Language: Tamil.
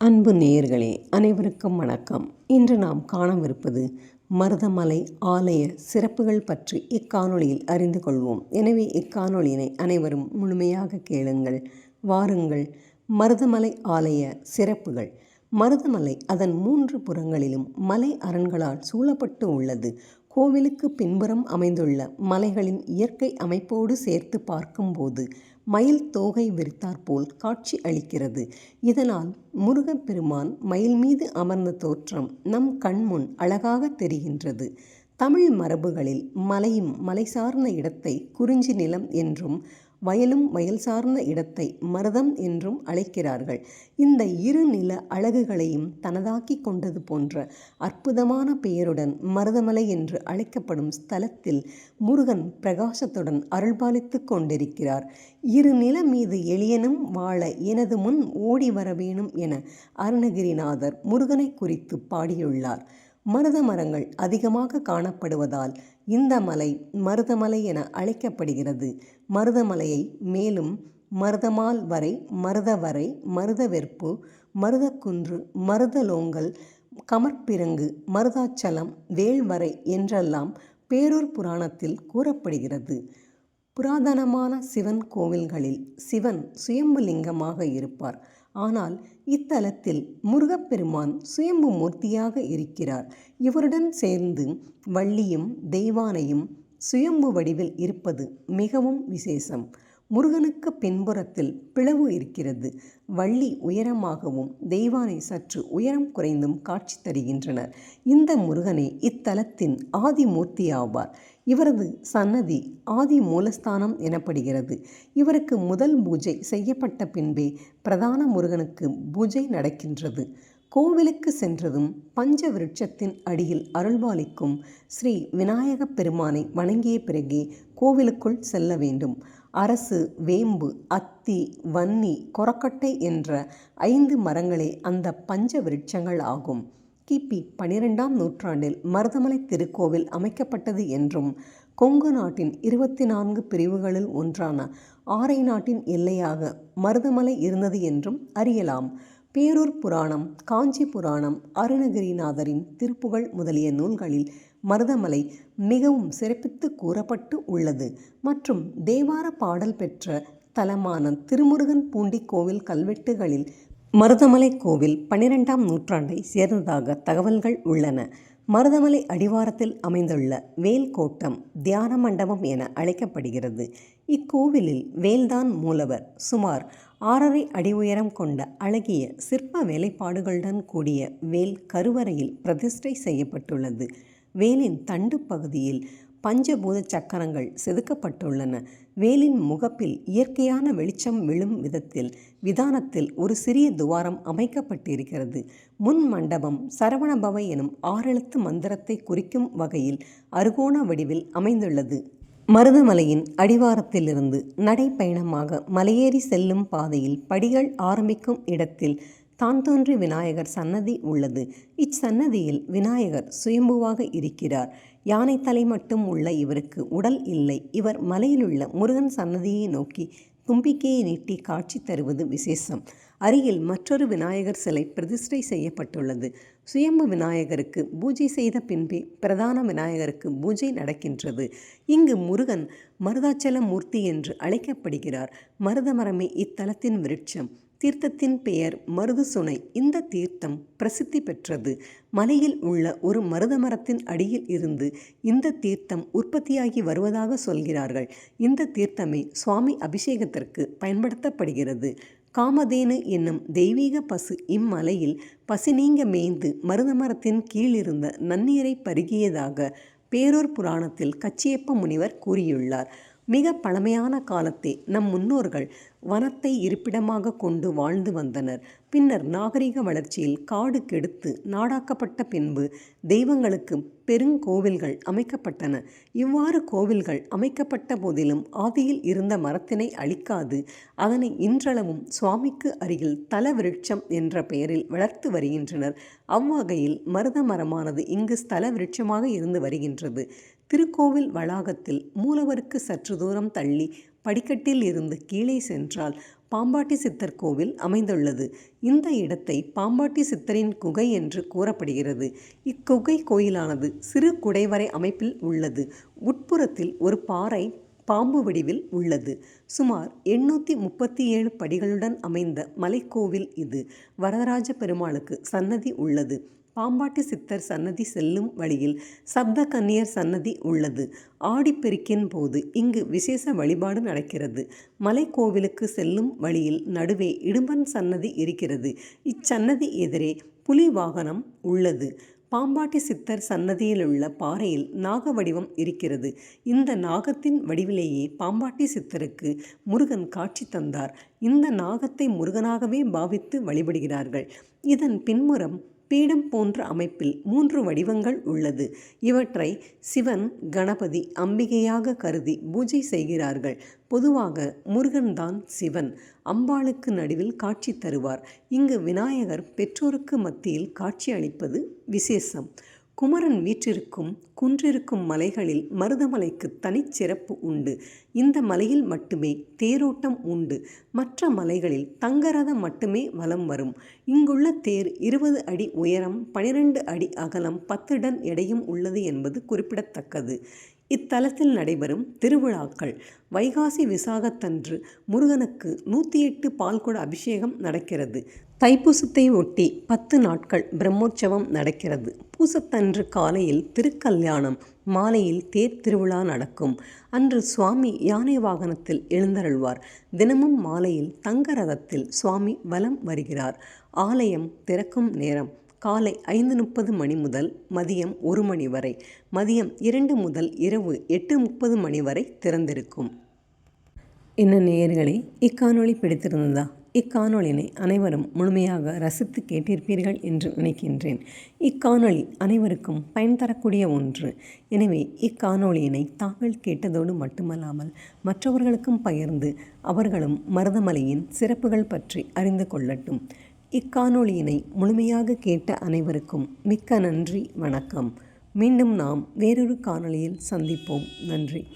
அன்பு நேயர்களே அனைவருக்கும் வணக்கம். இன்று நாம் காணவிருப்பது மருதமலை ஆலய சிறப்புகள் பற்றி இக்காணொளியில் அறிந்து கொள்வோம். எனவே இக்காணொளியினை அனைவரும் முழுமையாக கேளுங்கள் வாருங்கள். மருதமலை ஆலய சிறப்புகள். மருதமலை அதன் மூன்று புறங்களிலும் மலை அரண்களால் சூழப்பட்டு உள்ளது. கோவிலுக்கு பின்புறம் அமைந்துள்ள மலைகளின் இயற்கை அமைப்போடு சேர்த்து பார்க்கும்போது மயில் தோகை விரித்தாற்போல் காட்சி அளிக்கிறது. இதனால் முருகப்பெருமான் மயில் மீது அமர்ந்த தோற்றம் நம் கண்முன் அழகாக தெரிகின்றது. தமிழ் மரபுகளில் மலையும் மலை சார்ந்த இடத்தை குறிஞ்சி நிலம் என்றும் வயலும் வயல் சார்ந்த இடத்தை மருதம் என்றும் அழைக்கிறார்கள். இந்த இரு நில அழகுகளையும் தனதாக்கி கொண்டது போன்ற அற்புதமான பெயருடன் மருதமலை என்று அழைக்கப்படும் ஸ்தலத்தில் முருகன் பிரகாசத்துடன் அருள்பாலித்து கொண்டிருக்கிறார். இரு நில மீது எளியனும் வாழ எனது முன் ஓடி வர வேணும் என அருணகிரிநாதர் முருகனை குறித்து பாடியுள்ளார். மருத மரங்கள் அதிகமாக காணப்படுவதால் இந்த மலை மருதமலை என அழைக்கப்படுகிறது. மருதமலையை மேலும் மருதமால் வரை மருதவரை மருதவெற்பு மருதக்குன்று மருதலோங்கல் கமற்பிறங்கு மருதாச்சலம் வேள்வரை என்றெல்லாம் பேரூர் புராணத்தில் கூறப்படுகிறது. புராதனமான சிவன் கோவில்களில் சிவன் சுயம்புலிங்கமாக இருப்பார். ஆனால் இத்தலத்தில் முருகப்பெருமான் சுயம்பு மூர்த்தியாக இருக்கிறார். இவருடன் சேர்ந்து வள்ளியும் தெய்வானையும் சுயம்பு வடிவில் இருப்பது மிகவும் விசேஷம். முருகனுக்கு பின்புறத்தில் பிளவு இருக்கிறது. வள்ளி உயரமாகவும் தெய்வானை சற்று உயரம் குறைந்தும் காட்சி தருகின்றனர். இந்த முருகனே இத்தலத்தின் ஆதிமூர்த்தி ஆவார் இவரது சன்னதி ஆதி மூலஸ்தானம் எனப்படுகிறது. இவருக்கு முதல் பூஜை செய்யப்பட்ட பின்பே பிரதான முருகனுக்கு பூஜை நடக்கின்றது. கோவிலுக்கு சென்றதும் பஞ்ச விருட்சத்தின் அடியில் அருள்பாலிக்கும் ஸ்ரீ விநாயகப் பெருமானை வணங்கிய பிறகே கோவிலுக்குள் செல்ல வேண்டும். அரசு வேம்பு அத்தி வன்னி கொரக்கட்டை என்ற ஐந்து மரங்களே அந்த பஞ்ச விருட்சங்கள் ஆகும். கிபி பனிரெண்டாம் நூற்றாண்டில் மருதமலை திருக்கோவில் அமைக்கப்பட்டது என்றும் கொங்கு நாட்டின் இருபத்தி நான்கு பிரிவுகளில் ஒன்றான ஆரை நாட்டின் எல்லையாக மருதமலை இருந்தது என்றும் அறியலாம். பேரூர் புராணம் காஞ்சி புராணம் அருணகிரிநாதரின் திருப்புகழ் முதலிய நூல்களில் மருதமலை மிகவும் சிறப்பித்து கூறப்பட்டு உள்ளது மற்றும் தேவார பாடல் பெற்ற தலமான திருமுருகன் பூண்டி கோவில் கல்வெட்டுகளில் மருதமலை கோவில் பன்னிரெண்டாம் நூற்றாண்டை சேர்ந்ததாக தகவல்கள் உள்ளன. மருதமலை அடிவாரத்தில் அமைந்துள்ள வேல் கோட்டம் தியான மண்டபம் என அழைக்கப்படுகிறது. இக்கோவிலில் வேல்தான் மூலவர் சுமார் ஆறரை அடி உயரம் கொண்ட அழகிய சிற்ப வேலைப்பாடுகளுடன் கூடிய வேல் கருவறையில் பிரதிஷ்டை செய்யப்பட்டுள்ளது. வேலின் தண்டு பகுதியில் பஞ்சபூத சக்கரங்கள் செதுக்கப்பட்டுள்ளன. வேலின் முகப்பில் இயற்கையான வெளிச்சம் விழும் விதத்தில் விதானத்தில் ஒரு சிறிய துவாரம் அமைக்கப்பட்டிருக்கிறது. முன் மண்டபம் சரவணபவ எனும் ஆறெழுத்து மந்திரத்தை குறிக்கும் வகையில் அருகோண வடிவில் அமைந்துள்ளது. மருதமலையின் அடிவாரத்திலிருந்து நடைப்பயணமாக மலையேறி செல்லும் பாதையில் படிகள் ஆரம்பிக்கும் இடத்தில் தான் தோன்றி விநாயகர் சன்னதி உள்ளது. இச்சன்னதியில் விநாயகர் சுயம்புவாக இருக்கிறார். யானை தலை மட்டும் உள்ள இவருக்கு உடல் இல்லை. இவர் மலையிலுள்ள முருகன் சன்னதியை நோக்கி தும்பிக்கையை நீட்டி காட்சி தருவது விசேஷம். அருகில் மற்றொரு விநாயகர் சிலை பிரதிஷ்டை செய்யப்பட்டுள்ளது. சுயம்பு விநாயகருக்கு பூஜை செய்த பின்பே பிரதான விநாயகருக்கு பூஜை நடக்கின்றது. இங்கு முருகன் மருதாச்சல மூர்த்தி என்று அழைக்கப்படுகிறார். மருதமரமே இத்தலத்தின் விருட்சம். தீர்த்தத்தின் பெயர் மருது சுனை இந்த தீர்த்தம் பிரசித்தி பெற்றது. மலையில் உள்ள ஒரு மருத மரத்தின் அடியில் இருந்து இந்த தீர்த்தம் உற்பத்தியாகி வருவதாக சொல்கிறார்கள். இந்த தீர்த்தமே சுவாமி அபிஷேகத்திற்கு பயன்படுத்தப்படுகிறது. காமதேனு என்னும் தெய்வீக பசு இம்மலையில் பசி நீங்க மேய்ந்து மருத மரத்தின் கீழிருந்த நன்னீரை பருகியதாக பேரூர் புராணத்தில் கச்சியப்ப முனிவர் கூறியுள்ளார். மிக பழமையான காலத்தே நம் முன்னோர்கள் வனத்தை இருப்பிடமாக கொண்டு வாழ்ந்து வந்தனர். பின்னர் நாகரிக வளர்ச்சியில் காடு கெடுத்து நாடாக்கப்பட்ட பின்பு தெய்வங்களுக்கு பெருங்கோவில்கள் அமைக்கப்பட்டன. இவ்வாறு கோவில்கள் அமைக்கப்பட்ட போதிலும் ஆதியில் இருந்த மரத்தினை அழிக்காது அதனை இன்றளவும் சுவாமிக்கு அருகில் தல விருட்சம் என்ற பெயரில் வளர்த்து வருகின்றனர். அவ்வகையில் மருத மரமானது இங்கு ஸ்தல விருட்சமாக இருந்து வருகின்றது. திருக்கோவில் வளாகத்தில் மூலவருக்கு சற்று தூரம் தள்ளி படிக்கட்டில் இருந்து கீழே சென்றால் பாம்பாட்டி சித்தர் கோவில் அமைந்துள்ளது. இந்த இடத்தை பாம்பாட்டி சித்தரின் குகை என்று கூறப்படுகிறது. இக்குகை கோயிலானது சிறு குடைவரை அமைப்பில் உள்ளது. உட்புறத்தில் ஒரு பாறை பாம்பு வடிவில் உள்ளது. சுமார் எண்ணூற்றி முப்பத்தி ஏழு படிகளுடன் அமைந்த மலைக்கோவில் இது. வரதராஜ பெருமாளுக்கு சன்னதி உள்ளது. பாம்பாட்டி சித்தர் சன்னதி செல்லும் வழியில் சப்த கன்னியர் சன்னதி உள்ளது. ஆடிப்பெருக்கின் போது இங்கு விசேஷ வழிபாடு நடக்கிறது. மலைக்கோவிலுக்கு செல்லும் வழியில் நடுவே இடும்பன் சன்னதி இருக்கிறது. இச்சன்னதி எதிரே புலி வாகனம் உள்ளது. பாம்பாட்டி சித்தர் சன்னதியிலுள்ள பாறையில் நாக வடிவம் இருக்கிறது. இந்த நாகத்தின் வடிவிலேயே பாம்பாட்டி சித்தருக்கு முருகன் காட்சி தந்தார். இந்த நாகத்தை முருகனாகவே பாவித்து வழிபடுகிறார்கள். இதன் பின்புறம் பீடம் போன்ற அமைப்பில் மூன்று வடிவங்கள் உள்ளது. இவற்றை சிவன் கணபதி அம்பிகையாக கருதி பூஜை செய்கிறார்கள். பொதுவாக முருகன்தான் சிவன். அம்பாளுக்கு நடுவில் காட்சி தருவார். இங்கு விநாயகர் பெற்றோருக்கு மத்தியில் காட்சி அளிப்பது விசேஷம். குமரன் வீற்றிருக்கும் குன்றிருக்கும் மலைகளில் மருதமலைக்கு தனிச்சிறப்பு உண்டு. இந்த மலையில் மட்டுமே தேரோட்டம் உண்டு. மற்ற மலைகளில் தங்கரதம் மட்டுமே வலம் வரும். இங்குள்ள தேர் இருபது அடி உயரம் பனிரெண்டு அடி அகலம் பத்து டன் எடையும் உள்ளது என்பது குறிப்பிடத்தக்கது. இத்தலத்தில் நடைபெறும் திருவிழாக்கள். வைகாசி விசாகத்தன்று முருகனுக்கு நூற்றி எட்டு பால்குட அபிஷேகம் நடக்கிறது. தைப்பூசத்தை ஒட்டி பத்து நாட்கள் பிரம்மோற்சவம் நடக்கிறது. பூசத்தன்று காலையில் திருக்கல்யாணம் மாலையில் தேர் திருவிழா நடக்கும். அன்று சுவாமி யானை வாகனத்தில் எழுந்தருள்வார். தினமும் மாலையில் தங்க ரதத்தில் சுவாமி வலம் வருகிறார். ஆலயம் திறக்கும் நேரம் காலை ஐந்து முப்பது மணி முதல் மதியம் ஒரு மணி வரை. மதியம் இரண்டு முதல் இரவு எட்டு முப்பது மணி வரை திறந்திருக்கும். என்ன நேயர்களே இக்காணொளி பிடித்திருந்ததா? இக்காணொளினை அனைவரும் முழுமையாக ரசித்து கேட்டிருப்பீர்கள் என்று நினைக்கின்றேன். இக்காணொளி அனைவருக்கும் பயன் தரக்கூடிய ஒன்று. எனவே இக்காணொளியினை தாங்கள் கேட்டதோடு மட்டுமல்லாமல் மற்றவர்களுக்கும் பகிர்ந்து அவர்களும் மருதமலையின் சிறப்புகள் பற்றி அறிந்து கொள்ளட்டும். இக்காணொளியினை முழுமையாக கேட்ட அனைவருக்கும் மிக்க நன்றி வணக்கம். மீண்டும் நாம் வேறொரு காணொளியில் சந்திப்போம். நன்றி.